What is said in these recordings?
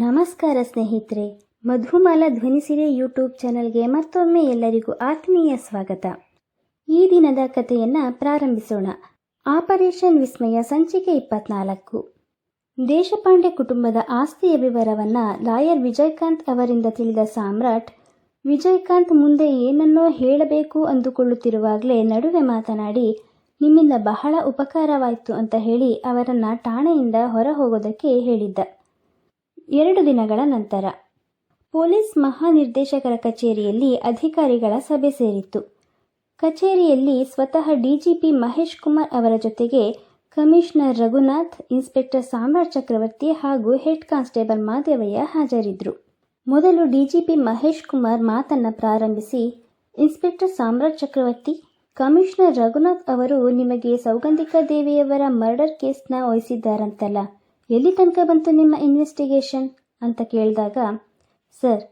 ನಮಸ್ಕಾರ ಸ್ನೇಹಿತರೆ, ಮಧುಮಾಲ ಧ್ವನಿಸಿರೆ ಯೂಟ್ಯೂಬ್ ಚಾನಲ್ಗೆ ಮತ್ತೊಮ್ಮೆ ಎಲ್ಲರಿಗೂ ಆತ್ಮೀಯ ಸ್ವಾಗತ. ಈ ದಿನದ ಕಥೆಯನ್ನು ಪ್ರಾರಂಭಿಸೋಣ. ಆಪರೇಷನ್ ವಿಸ್ಮಯ ಸಂಚಿಕೆ ಇಪ್ಪತ್ನಾಲ್ಕು. ದೇಶಪಾಂಡೆ ಕುಟುಂಬದ ಆಸ್ತಿಯ ವಿವರವನ್ನು ಲಾಯರ್ ವಿಜಯಕಾಂತ್ ಅವರಿಂದ ತಿಳಿದ ಸಾಮ್ರಾಟ್, ವಿಜಯಕಾಂತ್ ಮುಂದೆ ಏನನ್ನೋ ಹೇಳಬೇಕು ಅಂದುಕೊಳ್ಳುತ್ತಿರುವಾಗಲೇ ನಡುವೆ ಮಾತನಾಡಿ, ನಿಮ್ಮಿಂದ ಬಹಳ ಉಪಕಾರವಾಯಿತು ಅಂತ ಹೇಳಿ ಅವರನ್ನು ಠಾಣೆಯಿಂದ ಹೊರ ಹೋಗೋದಕ್ಕೆ ಹೇಳಿದ್ದ. ಎರಡು ದಿನಗಳ ನಂತರ ಪೊಲೀಸ್ ಮಹಾನಿರ್ದೇಶಕರ ಕಚೇರಿಯಲ್ಲಿ ಅಧಿಕಾರಿಗಳ ಸಭೆ ಸೇರಿತ್ತು. ಕಚೇರಿಯಲ್ಲಿ ಸ್ವತಃ ಡಿಜಿಪಿ ಮಹೇಶ್ ಕುಮಾರ್ ಅವರ ಜೊತೆಗೆ ಕಮಿಷನರ್ ರಘುನಾಥ್, ಇನ್ಸ್ಪೆಕ್ಟರ್ ಸಾಮ್ರಾಟ್ ಚಕ್ರವರ್ತಿ ಹಾಗೂ ಹೆಡ್ ಕಾನ್ಸ್ಟೇಬಲ್ ಮಾದೇವಯ್ಯ ಹಾಜರಿದ್ದರು. ಮೊದಲು ಡಿಜಿಪಿ ಮಹೇಶ್ ಕುಮಾರ್ ಮಾತನ್ನು ಪ್ರಾರಂಭಿಸಿ, ಇನ್ಸ್ಪೆಕ್ಟರ್ ಸಾಮ್ರಾಟ್ ಚಕ್ರವರ್ತಿ, ಕಮಿಷನರ್ ರಘುನಾಥ್ ಅವರು ನಿಮಗೆ ಸೌಗಂಧಿಕಾ ದೇವಿಯವರ ಮರ್ಡರ್ ಕೇಸ್ನ ವಹಿಸಿದ್ದಾರಂತಲ್ಲ. ಎಲ್ಲಿ ತನಕ ಬಂತು ನಿಮ್ಮ ಇನ್ವೆಸ್ಟಿಗೇಷನ್ ಅಂತ ಕೇಳಿದಾಗ, ಸರ್,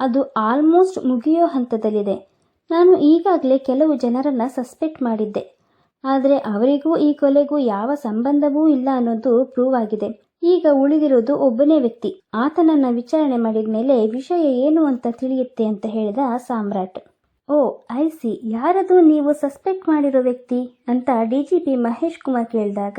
ಅದು ಆಲ್ಮೋಸ್ಟ್ ಮುಗಿಯೋ ಹಂತದಲ್ಲಿದೆ. ನಾನು ಈಗಾಗಲೇ ಕೆಲವು ಜನರನ್ನು ಸಸ್ಪೆಕ್ಟ್ ಮಾಡಿದ್ದೆ. ಆದರೆ ಅವರಿಗೂ ಈ ಕೊಲೆಗೂ ಯಾವ ಸಂಬಂಧವೂ ಇಲ್ಲ ಅನ್ನೋದು ಪ್ರೂವ್ ಆಗಿದೆ. ಈಗ ಉಳಿದಿರೋದು ಒಬ್ಬನೇ ವ್ಯಕ್ತಿ. ಆತನನ್ನ ವಿಚಾರಣೆ ಮಾಡಿದ ಮೇಲೆ ವಿಷಯ ಏನು ಅಂತ ತಿಳಿಯುತ್ತೆ ಅಂತ ಹೇಳಿದ ಸಾಮ್ರಾಟ್. ಓ ಐ ಸಿ ಯಾರದು ನೀವು ಸಸ್ಪೆಕ್ಟ್ ಮಾಡಿರೋ ವ್ಯಕ್ತಿ? ಅಂತ D G P Mahesh Kumar ಕೇಳಿದಾಗ,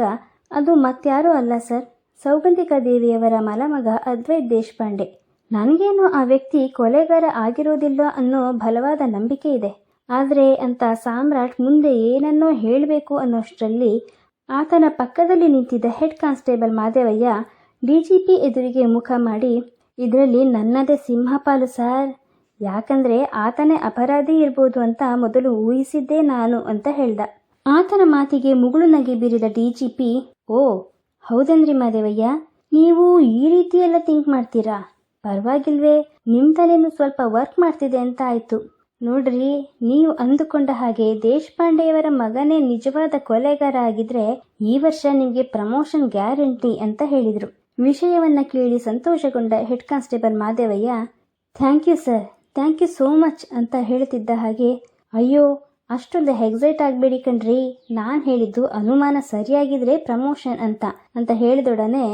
ಅದು ಮತ್ಯಾರೂ ಅಲ್ಲ, ಸರ್. ಸೌಗಂಧಿಕಾ ದೇವಿಯವರ ಮಲಮಗ ಅದ್ವೈತ್ ದೇಶಪಾಂಡೆ. ನನಗೇನು ಆ ವ್ಯಕ್ತಿ ಕೊಲೆಗಾರ ಆಗಿರೋದಿಲ್ಲ ಅನ್ನೋ ಬಲವಾದ ನಂಬಿಕೆ ಇದೆ. ಆದರೆ ಅಂತ ಸಾಮ್ರಾಟ್ ಮುಂದೆ ಏನನ್ನೋ ಹೇಳಬೇಕು ಅನ್ನೋಷ್ಟರಲ್ಲಿ ಆತನ ಪಕ್ಕದಲ್ಲಿ ನಿಂತಿದ್ದ head constable Madevayya D G P ಎದುರಿಗೆ ಮುಖ ಮಾಡಿ, ಇದರಲ್ಲಿ ನನ್ನದೇ ಸಿಂಹಪಾಲು ಸರ್, ಯಾಕಂದ್ರೆ ಆತನೇ ಅಪರಾಧಿ ಇರ್ಬೋದು ಅಂತ ಮೊದಲು ಊಹಿಸಿದ್ದೇ ನಾನು ಅಂತ ಹೇಳ್ದ. ಆತನ ಮಾತಿಗೆ ಮುಗುಳು ನಗೆ ಬೀರಿದ ಡಿ ಜಿ ಪಿ, ಓ ಹೌದನ್ರಿ ಮಾದೇವಯ್ಯ? ನೀವು ಈ ರೀತಿ ಎಲ್ಲ ಥಿಂಕ್ ಮಾಡ್ತೀರಾ? ಪರವಾಗಿಲ್ವೇ ನಿಮ್ಮ ತಲೆನೂ ಸ್ವಲ್ಪ ವರ್ಕ್ ಮಾಡ್ತಿದೆ ಅಂತ ಆಯ್ತು. ನೋಡ್ರಿ, ನೀವು ಅಂದುಕೊಂಡ ಹಾಗೆ ದೇಶಪಾಂಡೆಯವರ ಮಗನೇ ನಿಜವಾದ ಕೊಲೆಗಾರ ಆಗಿದ್ರೆ ಈ ವರ್ಷ ನಿಮಗೆ ಪ್ರಮೋಷನ್ ಗ್ಯಾರಂಟಿ ಅಂತ ಹೇಳಿದರು. ವಿಷಯವನ್ನ ಕೇಳಿ ಸಂತೋಷಗೊಂಡ head constable Madevayya thank you sir thank you so much ಅಂತ ಹೇಳ್ತಿದ್ದ ಹಾಗೆ, ಅಯ್ಯೋ ಅಷ್ಟೊಂದು ಎಕ್ಸೈಟ್ ಆಗಬೇಡಿ ಕಣ್ರಿ. ನಾನು ಹೇಳಿದ್ದು ಅನುಮಾನ ಸರಿಯಾಗಿದ್ರೆ ಪ್ರಮೋಷನ್ ಅಂತ. ಅಂತ ಹೇಳಿದೊಡನೆ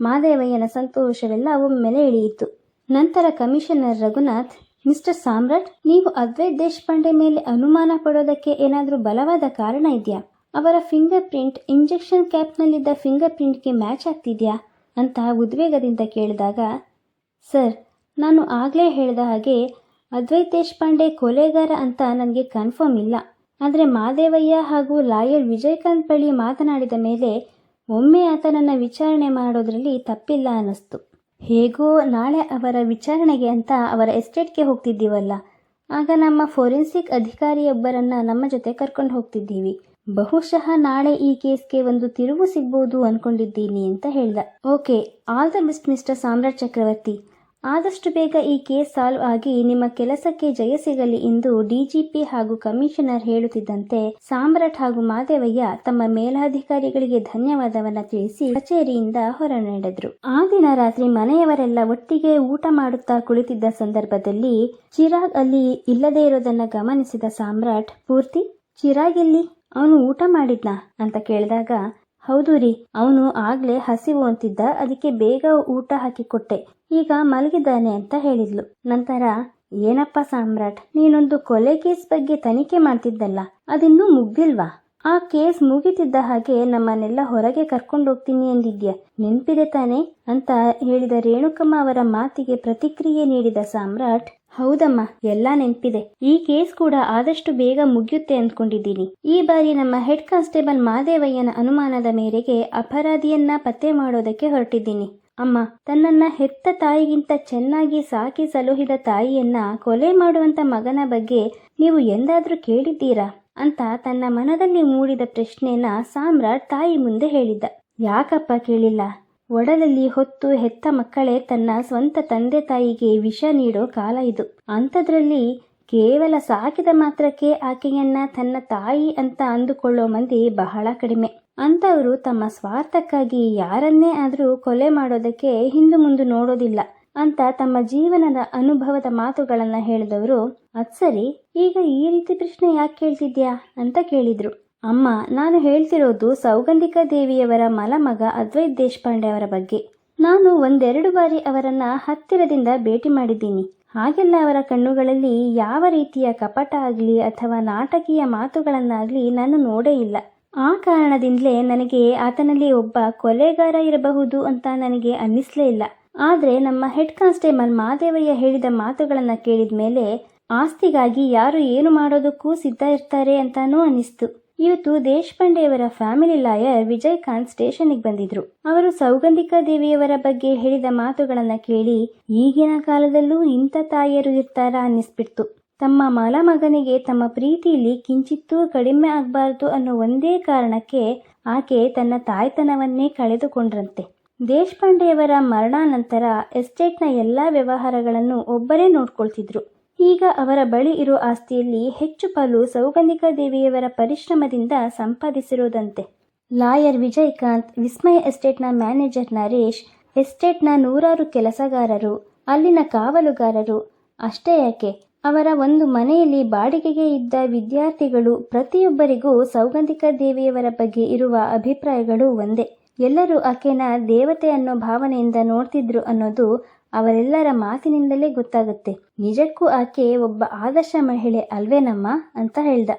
ಮಾದೇವಯ್ಯನ ಸಂತೋಷವೆಲ್ಲ ಒಮ್ಮೆಲೆ ಇಳಿಯಿತು. ನಂತರ ಕಮಿಷನರ್ ರಘುನಾಥ್ ಮಿಸ್ಟರ್ ಸಾಮ್ರಾಟ್, ನೀವು ಅದ್ವೈತ್ ದೇಶಪಾಂಡೆ ಮೇಲೆ ಅನುಮಾನ ಪಡೋದಕ್ಕೆ ಏನಾದರೂ ಬಲವಾದ ಕಾರಣ ಇದೆಯಾ? ಅವರ ಫಿಂಗರ್ ಪ್ರಿಂಟ್ ಇಂಜೆಕ್ಷನ್ ಕ್ಯಾಪ್ನಲ್ಲಿದ್ದ ಫಿಂಗರ್ ಪ್ರಿಂಟ್ಗೆ ಮ್ಯಾಚ್ ಆಗ್ತಿದೆಯಾ? ಅಂತ ಉದ್ವೇಗದಿಂದ ಕೇಳಿದಾಗ, ಸರ್, ನಾನು ಆಗಲೇ ಹೇಳಿದ ಹಾಗೆ ಅದ್ವೈತ್ ದೇಶಪಾಂಡೆ ಕೊಲೆಗಾರ ಅಂತ ನನಗೆ ಕನ್ಫರ್ಮ್ ಇಲ್ಲ. ಆದರೆ ಮಾದೇವಯ್ಯ ಹಾಗೂ ಲಾಯರ್ ವಿಜಯಕಾಂತ್ ಬಳಿ ಮಾತನಾಡಿದ ಮೇಲೆ ಒಮ್ಮೆ ಆತನನ್ನು ವಿಚಾರಣೆ ಮಾಡೋದ್ರಲ್ಲಿ ತಪ್ಪಿಲ್ಲ ಅನ್ನಿಸ್ತು. ಹೇಗೋ ನಾಳೆ ಅವರ ವಿಚಾರಣೆಗೆ ಅಂತ ಅವರ ಎಸ್ಟೇಟ್ಗೆ ಹೋಗ್ತಿದ್ದೀವಲ್ಲ. ಆಗ ನಮ್ಮ ಫೋರೆನ್ಸಿಕ್ ಅಧಿಕಾರಿಯೊಬ್ಬರನ್ನು ನಮ್ಮ ಜೊತೆ ಕರ್ಕೊಂಡು ಹೋಗ್ತಿದ್ದೀವಿ. ಬಹುಶಃ ನಾಳೆ ಈ ಕೇಸ್ಗೆ ಒಂದು ತಿರುವು ಸಿಗ್ಬೋದು ಅನ್ಕೊಂಡಿದ್ದೀನಿ ಅಂತ ಹೇಳ್ದ. Okay all the best mister Samraj Chakravarti. ಆದಷ್ಟು ಬೇಗ ಈ ಕೇಸ್ ಸಾಲ್ವ್ ಆಗಿ ನಿಮ್ಮ ಕೆಲಸಕ್ಕೆ ಜಯ ಸಿಗಲಿ ಎಂದು ಡಿಜಿಪಿ ಹಾಗೂ ಕಮಿಷನರ್ ಹೇಳುತ್ತಿದ್ದಂತೆ ಸಾಮ್ರಾಟ್ ಹಾಗೂ ಮಾದೇವಯ್ಯ ತಮ್ಮ ಮೇಲಾಧಿಕಾರಿಗಳಿಗೆ ಧನ್ಯವಾದವನ್ನ ತಿಳಿಸಿ ಕಚೇರಿಯಿಂದ ಹೊರ ನಡೆದ್ರು. ಆ ದಿನ ರಾತ್ರಿ ಮನೆಯವರೆಲ್ಲ ಒಟ್ಟಿಗೆ ಊಟ ಮಾಡುತ್ತಾ ಕುಳಿತಿದ್ದ ಸಂದರ್ಭದಲ್ಲಿ ಚಿರಾಗ್ ಅಲ್ಲಿ ಇಲ್ಲದೇ ಇರೋದನ್ನ ಗಮನಿಸಿದ ಸಾಮ್ರಾಟ್, ಪೂರ್ತಿ? ಚಿರಾಗ್ ಎಲ್ಲಿ? ಅವನು ಊಟ ಮಾಡಿದ್ನಾ? ಅಂತ ಕೇಳಿದಾಗ, ಹೌದು ರೀ, ಅವನು ಆಗ್ಲೇ ಹಸಿವು ಅಂತಿದ್ದ, ಅದಕ್ಕೆ ಬೇಗ ಊಟ ಹಾಕಿ ಕೊಟ್ಟೆ ಈಗ ಮಲಗಿದ್ದಾನೆ ಅಂತ ಹೇಳಿದ್ಲು. ನಂತರ, ಏನಪ್ಪ ಸಾಮ್ರಾಟ್, ನೀನೊಂದು ಕೊಲೆ ಕೇಸ್ ಬಗ್ಗೆ ತನಿಖೆ ಮಾಡ್ತಿದ್ದಲ್ಲ, ಅದಿನ್ನೂ ಮುಗ್ದಿಲ್ವಾ? ಆ ಕೇಸ್ ಮುಗಿತಿದ್ದ ಹಾಗೆ ನಮ್ಮನ್ನೆಲ್ಲ ಹೊರಗೆ ಕರ್ಕೊಂಡು ಹೋಗ್ತೀನಿ ಎಂದಿದ್ಯಾ ನೆನ್ಪಿದೆ ತಾನೆ? ಅಂತ ಹೇಳಿದ ರೇಣುಕಮ್ಮ ಅವರ ಮಾತಿಗೆ ಪ್ರತಿಕ್ರಿಯೆ ನೀಡಿದ ಸಾಮ್ರಾಟ್, ಹೌದಮ್ಮ, ಎಲ್ಲ ನೆನ್ಪಿದೆ. ಈ ಕೇಸ್ ಕೂಡ ಆದಷ್ಟು ಬೇಗ ಮುಗಿಯುತ್ತೆ ಅಂದ್ಕೊಂಡಿದ್ದೀನಿ. ಈ ಬಾರಿ ನಮ್ಮ ಹೆಡ್ ಕಾನ್ಸ್ಟೇಬಲ್ ಮಾದೇವಯ್ಯನ ಅನುಮಾನದ ಮೇರೆಗೆ ಅಪರಾಧಿಯನ್ನ ಪತ್ತೆ ಮಾಡೋದಕ್ಕೆ ಹೊರಟಿದ್ದೀನಿ. ಅಮ್ಮ, ತನ್ನನ್ನ ಹೆತ್ತ ತಾಯಿಗಿಂತ ಚೆನ್ನಾಗಿ ಸಾಕಿ ಸಲುಹಿದ ತಾಯಿಯನ್ನ ಕೊಲೆ ಮಾಡುವಂತ ಮಗನ ಬಗ್ಗೆ ನೀವು ಎಂದಾದ್ರೂ ಕೇಳಿದ್ದೀರಾ? ಅಂತ ತನ್ನ ಮನದಲ್ಲಿ ಮೂಡಿದ ಪ್ರಶ್ನೆನ ಸಾಮ್ರಾಟ್ ತಾಯಿ ಮುಂದೆ ಹೇಳಿದ್ದ. ಯಾಕಪ್ಪ ಕೇಳಿಲ್ಲ? ಒಡಲಲ್ಲಿ ಹೊತ್ತು ಹೆತ್ತ ಮಕ್ಕಳೇ ತನ್ನ ಸ್ವಂತ ತಂದೆ ತಾಯಿಗೆ ವಿಷ ನೀಡೋ ಕಾಲ ಇದು. ಅಂಥದ್ರಲ್ಲಿ ಕೇವಲ ಸಾಕಿದ ಮಾತ್ರಕ್ಕೆ ಆಕೆಯನ್ನ ತನ್ನ ತಾಯಿ ಅಂತ ಅಂದುಕೊಳ್ಳೋ ಮಂದಿ ಬಹಳ ಕಡಿಮೆ. ಅಂಥವರು ತಮ್ಮ ಸ್ವಾರ್ಥಕ್ಕಾಗಿ ಯಾರನ್ನೇ ಆದರೂ ಕೊಲೆ ಮಾಡೋದಕ್ಕೆ ಹಿಂದು ಮುಂದೆ ನೋಡೋದಿಲ್ಲ ಅಂತ ತಮ್ಮ ಜೀವನದ ಅನುಭವದ ಮಾತುಗಳನ್ನು ಹೇಳಿದವರು ಅದ್ಸರಿ ಈಗ ಈ ರೀತಿ ಪ್ರಶ್ನೆ ಯಾಕೆ ಕೇಳ್ತಿದ್ಯಾ? ಅಂತ ಕೇಳಿದ್ರು. ಅಮ್ಮ, ನಾನು ಹೇಳ್ತಿರೋದು ಸೌಗಂಧಿಕ ದೇವಿಯವರ ಮಲಮಗ ಅದ್ವೈತ್ ದೇಶಪಾಂಡೆ ಅವರ ಬಗ್ಗೆ. ನಾನು ಒಂದೆರಡು ಬಾರಿ ಅವರನ್ನ ಹತ್ತಿರದಿಂದ ಭೇಟಿ ಮಾಡಿದ್ದೀನಿ. ಹಾಗೆಲ್ಲ ಅವರ ಕಣ್ಣುಗಳಲ್ಲಿ ಯಾವ ರೀತಿಯ ಕಪಟ ಆಗಲಿ ಅಥವಾ ನಾಟಕೀಯ ಮಾತುಗಳನ್ನಾಗಲಿ ನಾನು ನೋಡೇ ಇಲ್ಲ. ಆ ಕಾರಣದಿಂದಲೇ ನನಗೆ ಆತನಲ್ಲಿ ಒಬ್ಬ ಕೊಲೆಗಾರ ಇರಬಹುದು ಅಂತ ನನಗೆ ಅನ್ನಿಸ್ಲೇ ಇಲ್ಲ. ಆದರೆ ನಮ್ಮ ಹೆಡ್ ಕಾನ್ಸ್ಟೇಬಲ್ ಮಾದೇವಯ್ಯ ಹೇಳಿದ ಮಾತುಗಳನ್ನು ಕೇಳಿದ ಮೇಲೆ ಆಸ್ತಿಗಾಗಿ ಯಾರು ಏನು ಮಾಡೋದಕ್ಕೂ ಸಿದ್ಧ ಇರ್ತಾರೆ ಅಂತಾನೂ ಅನ್ನಿಸ್ತು. ಇವತ್ತು ದೇಶಪಾಂಡೆಯವರ ಫ್ಯಾಮಿಲಿ ಲಾಯರ್ ವಿಜಯಕಾಂತ್ ಸ್ಟೇಷನ್ಗೆ ಬಂದಿದ್ರು. ಅವರು ಸೌಗಂಧಿಕಾ ದೇವಿಯವರ ಬಗ್ಗೆ ಹೇಳಿದ ಮಾತುಗಳನ್ನು ಕೇಳಿ ಈಗಿನ ಕಾಲದಲ್ಲೂ ಇಂಥ ತಾಯಿಯರು ಇರ್ತಾರಾ ಅನ್ನಿಸ್ಬಿಡ್ತು. ತಮ್ಮ ಮಾಲಮಗನಿಗೆ ತಮ್ಮ ಪ್ರೀತಿಯಲ್ಲಿ ಕಿಂಚಿತ್ತೂ ಕಡಿಮೆ ಆಗಬಾರ್ದು ಅನ್ನೋ ಒಂದೇ ಕಾರಣಕ್ಕೆ ಆಕೆ ತನ್ನ ತಾಯ್ತನವನ್ನೇ ಕಳೆದುಕೊಂಡ್ರಂತೆ. ದೇಶಪಾಂಡೆಯವರ ಮರಣಾನಂತರ ಎಸ್ಟೇಟ್ನ ಎಲ್ಲ ವ್ಯವಹಾರಗಳನ್ನು ಒಬ್ಬರೇ ನೋಡ್ಕೊಳ್ತಿದ್ರು. ಈಗ ಅವರ ಬಳಿ ಇರೋ ಆಸ್ತಿಯಲ್ಲಿ ಹೆಚ್ಚು ಪಾಲು ಸೌಗಂಧಿಕಾ ದೇವಿಯವರ ಪರಿಶ್ರಮದಿಂದ ಸಂಪಾದಿಸಿರುವುದಂತೆ ಲಾಯರ್ ವಿಜಯಕಾಂತ್, ವಿಸ್ಮಯ ಎಸ್ಟೇಟ್ನ ಮ್ಯಾನೇಜರ್ ನರೇಶ್, ಎಸ್ಟೇಟ್ನ ನೂರಾರು ಕೆಲಸಗಾರರು, ಅಲ್ಲಿನ ಕಾವಲುಗಾರರು, ಅಷ್ಟೇ ಯಾಕೆ? ಅವರ ಒಂದು ಮನೆಯಲ್ಲಿ ಬಾಡಿಗೆಗೆ ಇದ್ದ ವಿದ್ಯಾರ್ಥಿಗಳು ಪ್ರತಿಯೊಬ್ಬರಿಗೂ ಸೌಗಂಧಿಕಾ ದೇವಿಯವರ ಬಗ್ಗೆ ಇರುವ ಅಭಿಪ್ರಾಯಗಳು ಒಂದೇ. ಎಲ್ಲರೂ ಆಕೆನ ದೇವತೆ ಅನ್ನೋ ಭಾವನೆಯಿಂದ ನೋಡ್ತಿದ್ರು ಅನ್ನೋದು ಅವರೆಲ್ಲರ ಮಾತಿನಿಂದಲೇ ಗೊತ್ತಾಗುತ್ತೆ. ನಿಜಕ್ಕೂ ಆಕೆ ಒಬ್ಬ ಆದರ್ಶ ಮಹಿಳೆ ಅಲ್ವೇನಮ್ಮ ಅಂತ ಹೇಳ್ದ.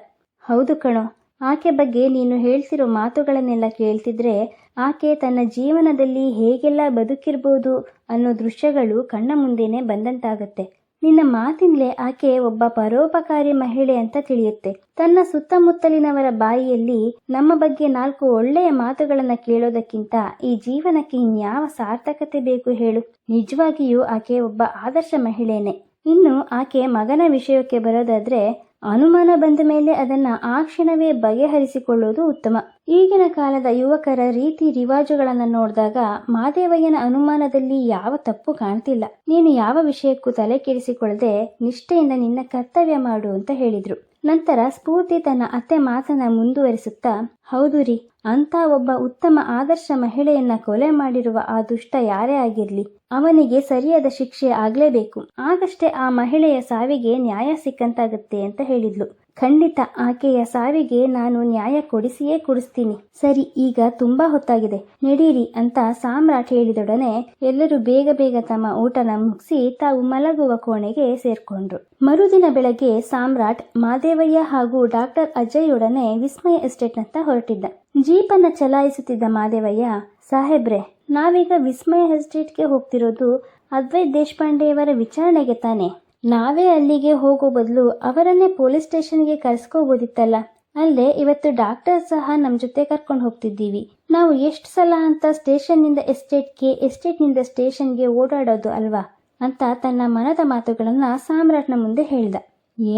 ಹೌದು ಕಣೋ, ಆಕೆ ಬಗ್ಗೆ ನೀನು ಹೇಳ್ತಿರೋ ಮಾತುಗಳನ್ನೆಲ್ಲ ಕೇಳ್ತಿದ್ರೆ ಆಕೆ ತನ್ನ ಜೀವನದಲ್ಲಿ ಹೇಗೆಲ್ಲ ಬದುಕಿರ್ಬೋದು ಅನ್ನೋ ದೃಶ್ಯಗಳು ಕಣ್ಣ ಮುಂದೆನೆ ಬಂದಂತಾಗತ್ತೆ. ನಿನ್ನ ಮಾತಿನಲ್ಲೇ ಆಕೆ ಒಬ್ಬ ಪರೋಪಕಾರಿ ಮಹಿಳೆ ಅಂತ ತಿಳಿಯುತ್ತೆ. ತನ್ನ ಸುತ್ತಮುತ್ತಲಿನವರ ಬಾಯಿಯಲ್ಲಿ ನಮ್ಮ ಬಗ್ಗೆ ನಾಲ್ಕು ಒಳ್ಳೆಯ ಮಾತುಗಳನ್ನ ಕೇಳೋದಕ್ಕಿಂತ ಈ ಜೀವನಕ್ಕೆ ಇನ್ಯಾವ ಸಾರ್ಥಕತೆ ಬೇಕು ಹೇಳು. ನಿಜವಾಗಿಯೂ ಆಕೆ ಒಬ್ಬ ಆದರ್ಶ ಮಹಿಳೆನೆ. ಇನ್ನು ಆಕೆ ಮಗನ ವಿಷಯಕ್ಕೆ ಬರೋದಾದ್ರೆ ಅನುಮಾನ ಬಂದ ಮೇಲೆ ಅದನ್ನ ಆ ಕ್ಷಣವೇ ಬಗೆಹರಿಸಿಕೊಳ್ಳುವುದು ಉತ್ತಮ. ಈಗಿನ ಕಾಲದ ಯುವಕರ ರೀತಿ ರಿವಾಜುಗಳನ್ನು ನೋಡಿದಾಗ ಮಾದೇವಯ್ಯನ ಅನುಮಾನದಲ್ಲಿ ಯಾವ ತಪ್ಪು ಕಾಣ್ತಿಲ್ಲ. ನೀನು ಯಾವ ವಿಷಯಕ್ಕೂ ತಲೆ ಕೆಡಿಸಿಕೊಳ್ಳದೆ ನಿಷ್ಠೆಯಿಂದ ನಿನ್ನ ಕರ್ತವ್ಯ ಮಾಡು ಅಂತ ಹೇಳಿದ್ರು. ನಂತರ ಸ್ಫೂರ್ತಿ ತನ್ನ ಅತ್ತೆ ಮಾತನ್ನ ಮುಂದುವರಿಸುತ್ತಾ, ಹೌದು ರೀ ಅಂತ ಒಬ್ಬ ಉತ್ತಮ ಆದರ್ಶ ಮಹಿಳೆಯನ್ನ ಕೊಲೆ ಮಾಡಿರುವ ಆ ದುಷ್ಟ ಯಾರೇ ಆಗಿರ್ಲಿ ಅವನಿಗೆ ಸರಿಯಾದ ಶಿಕ್ಷೆ ಆಗ್ಲೇಬೇಕು. ಆಗಷ್ಟೇ ಆ ಮಹಿಳೆಯ ಸಾವಿಗೆ ನ್ಯಾಯ ಸಿಕ್ಕಂತಾಗುತ್ತೆ ಅಂತ ಹೇಳಿದ್ಲು. ಖಂಡಿತ ಆಕೆಯ ಸಾವಿಗೆ ನಾನು ನ್ಯಾಯ ಕೊಡಿಸಿಯೇ ಕೊಡಿಸ್ತೀನಿ. ಸರಿ, ಈಗ ತುಂಬಾ ಹೊತ್ತಾಗಿದೆ. ನಡೀರಿ ಅಂತ ಸಾಮ್ರಾಟ್ ಹೇಳಿದೊಡನೆ ಎಲ್ಲರೂ ಬೇಗ ಬೇಗ ತಮ್ಮ ಊಟನ ಮುಗಿಸಿ ತಾವು ಮಲಗುವ ಕೋಣೆಗೆ ಸೇರ್ಕೊಂಡ್ರು. ಮರುದಿನ ಬೆಳಗ್ಗೆ ಸಾಮ್ರಾಟ್ ಮಾದೇವಯ್ಯ ಹಾಗೂ ಡಾಕ್ಟರ್ ಅಜಯ್ ಒಡನೆ ವಿಸ್ಮಯ ಎಸ್ಟೇಟ್ನತ್ತ ಹೊರಟಿದ್ದ. ಜೀಪನ್ನ ಚಲಾಯಿಸುತ್ತಿದ್ದ ಮಾದೇವಯ್ಯ ಸಾಹೇಬ್ರೆ, ನಾವೀಗ ವಿಸ್ಮಯ ಎಸ್ಟೇಟ್ಗೆ ಹೋಗ್ತಿರೋದು ಅದ್ವೈತ್ ದೇಶಪಾಂಡೆಯವರ ವಿಚಾರಣೆಗೆ ತಾನೆ? ನಾವೇ ಅಲ್ಲಿಗೆ ಹೋಗೋ ಬದಲು ಅವರನ್ನೇ ಪೊಲೀಸ್ ಸ್ಟೇಷನ್ಗೆ ಕರೆಸ್ಕೋಬೋದಿತ್ತಲ್ಲ. ಅಲ್ಲೇ ಇವತ್ತು ಡಾಕ್ಟರ್ ಸಹ ನಮ್ಮ ಜೊತೆ ಕರ್ಕೊಂಡು ಹೋಗ್ತಿದ್ದೀವಿ. ನಾವು ಎಷ್ಟು ಸಲ ಅಂತ ಸ್ಟೇಷನ್ನಿಂದ ಎಸ್ಟೇಟ್ಗೆ, ಎಸ್ಟೇಟ್ನಿಂದ ಸ್ಟೇಷನ್ಗೆ ಓಡಾಡೋದು ಅಲ್ವಾ? ಅಂತ ತನ್ನ ಮನದ ಮಾತುಗಳನ್ನ ಸಾಮ್ರಾಟ್ನ ಮುಂದೆ ಹೇಳ್ದ.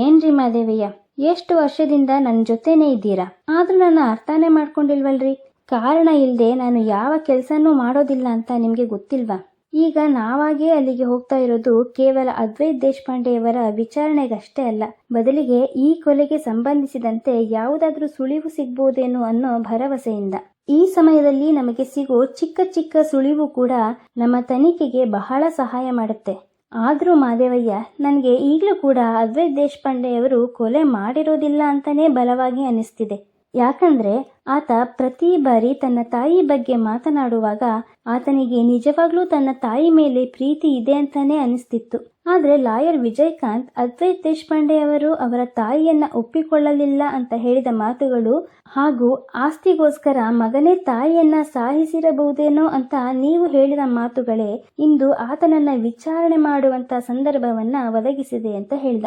ಏನ್ರಿ ಮಾದೇವಯ್ಯ, ಎಷ್ಟು ವರ್ಷದಿಂದ ನನ್ನ ಜೊತೆನೇ ಇದ್ದೀರಾ? ಆದ್ರೂ ನನ್ನ ಅರ್ಥನೇ ಮಾಡ್ಕೊಂಡಿಲ್ವಲ್ರಿ? ಕಾರಣ ಇಲ್ಲದೆ ನಾನು ಯಾವ ಕೆಲಸನೂ ಮಾಡೋದಿಲ್ಲ ಅಂತ ನಿಮಗೆ ಗೊತ್ತಿಲ್ವಾ? ಈಗ ನಾವಾಗೇ ಅಲ್ಲಿಗೆ ಹೋಗ್ತಾ ಇರೋದು ಕೇವಲ ಅದ್ವೈತ್ ದೇಶಪಾಂಡೆಯವರ ವಿಚಾರಣೆಗಷ್ಟೇ ಅಲ್ಲ. ಬದಲಿಗೆ ಈ ಕೊಲೆಗೆ ಸಂಬಂಧಿಸಿದಂತೆ ಯಾವುದಾದ್ರೂ ಸುಳಿವು ಸಿಗ್ಬೋದೇನೋ ಅನ್ನೋ ಭರವಸೆಯಿಂದ. ಈ ಸಮಯದಲ್ಲಿ ನಮಗೆ ಸಿಗೋ ಚಿಕ್ಕ ಚಿಕ್ಕ ಸುಳಿವು ಕೂಡ ನಮ್ಮ ತನಿಖೆಗೆ ಬಹಳ ಸಹಾಯ ಮಾಡುತ್ತೆ. ಆದರೂ ಮಾದೇವಯ್ಯ, ನನಗೆ ಈಗಲೂ ಕೂಡ ಅದ್ವೈತ್ ದೇಶಪಾಂಡೆಯವರು ಕೊಲೆ ಮಾಡಿರೋದಿಲ್ಲ ಅಂತಾನೇ ಬಲವಾಗಿ ಅನಿಸ್ತಿದೆ. ಯಾಕಂದ್ರೆ ಆತ ಪ್ರತಿ ಬಾರಿ ತನ್ನ ತಾಯಿ ಬಗ್ಗೆ ಮಾತನಾಡುವಾಗ ಆತನಿಗೆ ನಿಜವಾಗ್ಲೂ ತನ್ನ ತಾಯಿ ಮೇಲೆ ಪ್ರೀತಿ ಇದೆ ಅಂತಾನೆ ಅನಿಸ್ತಿತ್ತು. ಆದ್ರೆ ಲಾಯರ್ ವಿಜಯಕಾಂತ್, ಅದ್ವೈತ್ ದೇಶಪಾಂಡೆ ಅವರು ಅವರ ತಾಯಿಯನ್ನ ಒಪ್ಪಿಕೊಳ್ಳಲಿಲ್ಲ ಅಂತ ಹೇಳಿದ ಮಾತುಗಳು ಹಾಗೂ ಆಸ್ತಿಗೋಸ್ಕರ ಮಗನೇ ತಾಯಿಯನ್ನ ಸಾಹಿಸಿರಬಹುದೇನೋ ಅಂತ ನೀವು ಹೇಳಿದ ಮಾತುಗಳೇ ಇಂದು ಆತನನ್ನ ವಿಚಾರಣೆ ಮಾಡುವಂತ ಸಂದರ್ಭವನ್ನ ಒದಗಿಸಿದೆ ಅಂತ ಹೇಳ್ದ.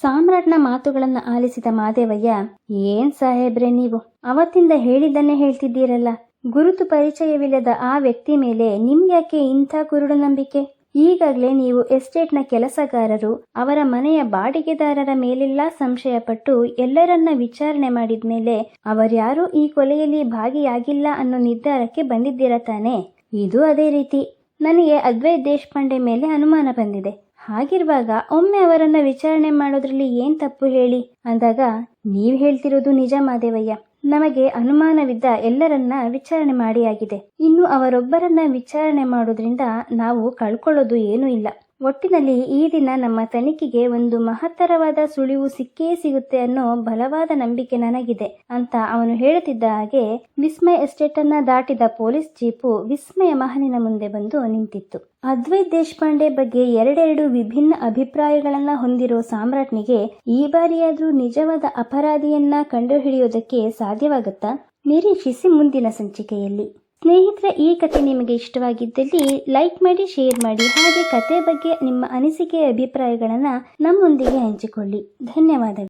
ಸಾಮ್ರಾಟ್ನ ಮಾತುಗಳನ್ನು ಆಲಿಸಿದ ಮಾದೇವಯ್ಯ, ಏನ್ ಸಾಹೇಬ್ರೆ ನೀವು? ಅವತ್ತಿಂದ ಹೇಳಿದ್ದನ್ನೇ ಹೇಳ್ತಿದ್ದೀರಲ್ಲ. ಗುರುತು ಪರಿಚಯವಿಲ್ಲದ ಆ ವ್ಯಕ್ತಿ ಮೇಲೆ ನಿಮ್ಗ್ಯಾಕೆ ಇಂಥ ಕುರುಡು ನಂಬಿಕೆ? ಈಗಾಗಲೇ ನೀವು ಎಸ್ಟೇಟ್ನ ಕೆಲಸಗಾರರು, ಅವರ ಮನೆಯ ಬಾಡಿಗೆದಾರರ ಮೇಲೆಲ್ಲ ಸಂಶಯಪಟ್ಟು ಎಲ್ಲರನ್ನ ವಿಚಾರಣೆ ಮಾಡಿದ ಮೇಲೆ ಅವರ್ಯಾರೂ ಈ ಕೊಲೆಯಲ್ಲಿ ಭಾಗಿಯಾಗಿಲ್ಲ ಅನ್ನೋ ನಿರ್ಧಾರಕ್ಕೆ ಬಂದಿದ್ದೀರ ತಾನೆ? ಇದು ಅದೇ ರೀತಿ. ನನಗೆ ಅದ್ವೈತ್ ದೇಶಪಾಂಡೆ ಮೇಲೆ ಅನುಮಾನ ಬಂದಿದೆ. ಹಾಗಿರುವಾಗ ಒಮ್ಮೆ ಅವರನ್ನ ವಿಚಾರಣೆ ಮಾಡೋದ್ರಲ್ಲಿ ಏನ್ ತಪ್ಪು ಹೇಳಿ? ಅಂದಾಗ, ನೀವ್ ಹೇಳ್ತಿರೋದು ನಿಜ ಮಾದೇವಯ್ಯ. ನಮಗೆ ಅನುಮಾನವಿದ್ದ ಎಲ್ಲರನ್ನ ವಿಚಾರಣೆ ಮಾಡಿಯಾಗಿದೆ ಇನ್ನು ಅವರೊಬ್ಬರನ್ನ ವಿಚಾರಣೆ ಮಾಡೋದ್ರಿಂದ ನಾವು ಕಳ್ಕೊಳ್ಳೋದು ಏನೂ ಇಲ್ಲ. ಒಟ್ಟಿನಲ್ಲಿ ಈ ದಿನ ನಮ್ಮ ತನಿಖೆಗೆ ಒಂದು ಮಹತ್ತರವಾದ ಸುಳಿವು ಸಿಕ್ಕೇ ಸಿಗುತ್ತೆ ಅನ್ನೋ ಬಲವಾದ ನಂಬಿಕೆ ನನಗಿದೆ ಅಂತ ಅವನು ಹೇಳುತ್ತಿದ್ದ ಹಾಗೆ ವಿಸ್ಮಯ ಎಸ್ಟೇಟ್ ಅನ್ನ ದಾಟಿದ ಪೊಲೀಸ್ ಜೀಪು ವಿಸ್ಮಯ ಮಹನಿನ ಮುಂದೆ ಬಂದು ನಿಂತಿತ್ತು. ಅದ್ವೈತ್ ದೇಶಪಾಂಡೆ ಬಗ್ಗೆ ಎರಡೆರಡು ವಿಭಿನ್ನ ಅಭಿಪ್ರಾಯಗಳನ್ನ ಹೊಂದಿರೋ ಸಾಮ್ರಾಟ್ನಿಗೆ ಈ ಬಾರಿಯಾದ್ರೂ ನಿಜವಾದ ಅಪರಾಧಿಯನ್ನ ಕಂಡುಹಿಡಿಯೋದಕ್ಕೆ ಸಾಧ್ಯವಾಗುತ್ತಾ? ನಿರೀಕ್ಷಿಸಿ ಮುಂದಿನ ಸಂಚಿಕೆಯಲ್ಲಿ. ಸ್ನೇಹಿತರೆ, ಈ ಕತೆ ನಿಮಗೆ ಇಷ್ಟವಾಗಿದ್ದಲ್ಲಿ ಲೈಕ್ ಮಾಡಿ ಶೇರ್ ಮಾಡಿ, ಹಾಗೆ ಕತೆ ಬಗ್ಗೆ ನಿಮ್ಮ ಅನಿಸಿಕೆ, ಅಭಿಪ್ರಾಯಗಳನ್ನು ನಮ್ಮೊಂದಿಗೆ ಹಂಚಿಕೊಳ್ಳಿ. ಧನ್ಯವಾದಗಳು.